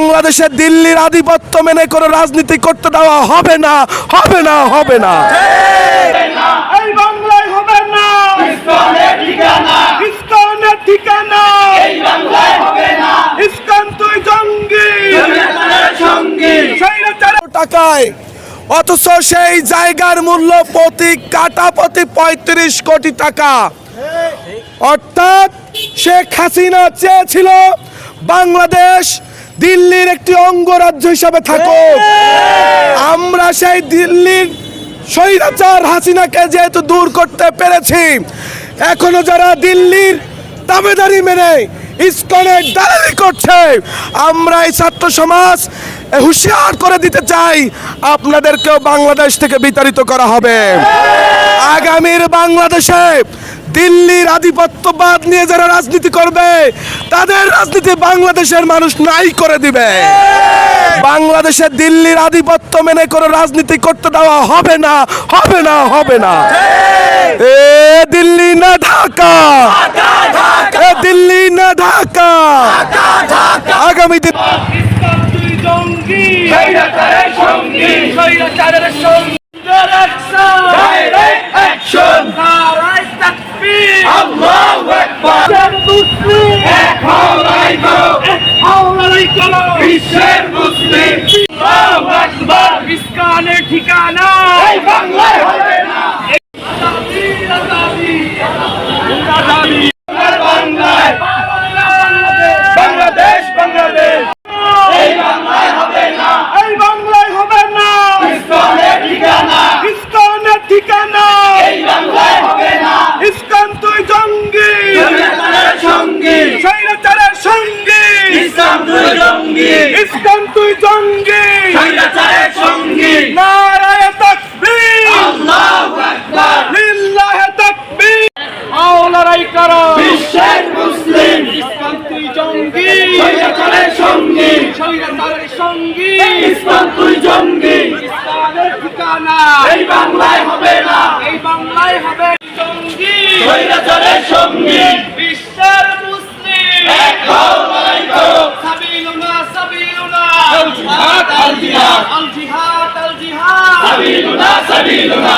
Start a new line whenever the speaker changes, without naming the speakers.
বাংলাদেশে দিল্লির আধিপত্য মেনে কোনো রাজনীতি করতে দেওয়া হবে না হবে না হবে না।
এই বাংলায় হবে না।
ইসকনের ঠিকানা।
ইস্কনের ঠিকানা।
এই বাংলায় হবে না।
ইস্কন তুই জঙ্গি।
জনতার সঙ্গী।
স্বৈরাচার
টাকায়। অথচ সেই জায়গার মূল্য প্রতি কাটা প্রতি পঁয়ত্রিশ কোটি টাকা। অর্থাৎ শেখ হাসিনা চেয়েছিল বাংলাদেশ দিল্লির একটি অঙ্গরাজ্য হিসাবে থাকুক আমরা সেই দিল্লির স্বৈরাচার হাসিনাকে যেহেতু দূর করতে পেরেছি এখনও যারা দিল্লির দাবেদারি মেনে ইস্কনের দালালি করছে। আমরা এই ছাত্র সমাজ হুঁশিয়ার করে দিতে চাই, আপনাদেরকেও বাংলাদেশ থেকে বিতাড়িত করা হবে। আগামীর বাংলাদেশে দিল্লির আধিপত্যবাদ নিয়ে যারা রাজনীতি করবে, তাদের রাজনীতি বাংলাদেশের মানুষ নাই করে দিবে। বাংলাদেশে দিল্লির আধিপত্য মেনে কোনো রাজনীতি করতে দেওয়া হবে না হবে না হবে না। এ দিল্লি না ঢাকা। আল্লাহু আকবার। ইস্কনের ঠিকানা বাংলায় হবে না। লড়াই করো। বিশ্বের
মুসলিম। ইসলামী জঙ্গি।
স্বৈরাচারের সঙ্গী।
স্বৈরাচারের সঙ্গী। ইসলাম
তুই জঙ্গি।
ইসলামের ঠিকানা।
এই বাংলায়
হবে না।
এই বাংলায় হবে জঙ্গি। স্বৈরাচারের সঙ্গী। বিশ্বের মুসলিম।
এক হও লড়াই করো।
সাবিলুনা সাবিলুনা। আল জিহাদ
আল জিহাদ।
আল জিহাদ সাবিলুনা সাবিলুনা।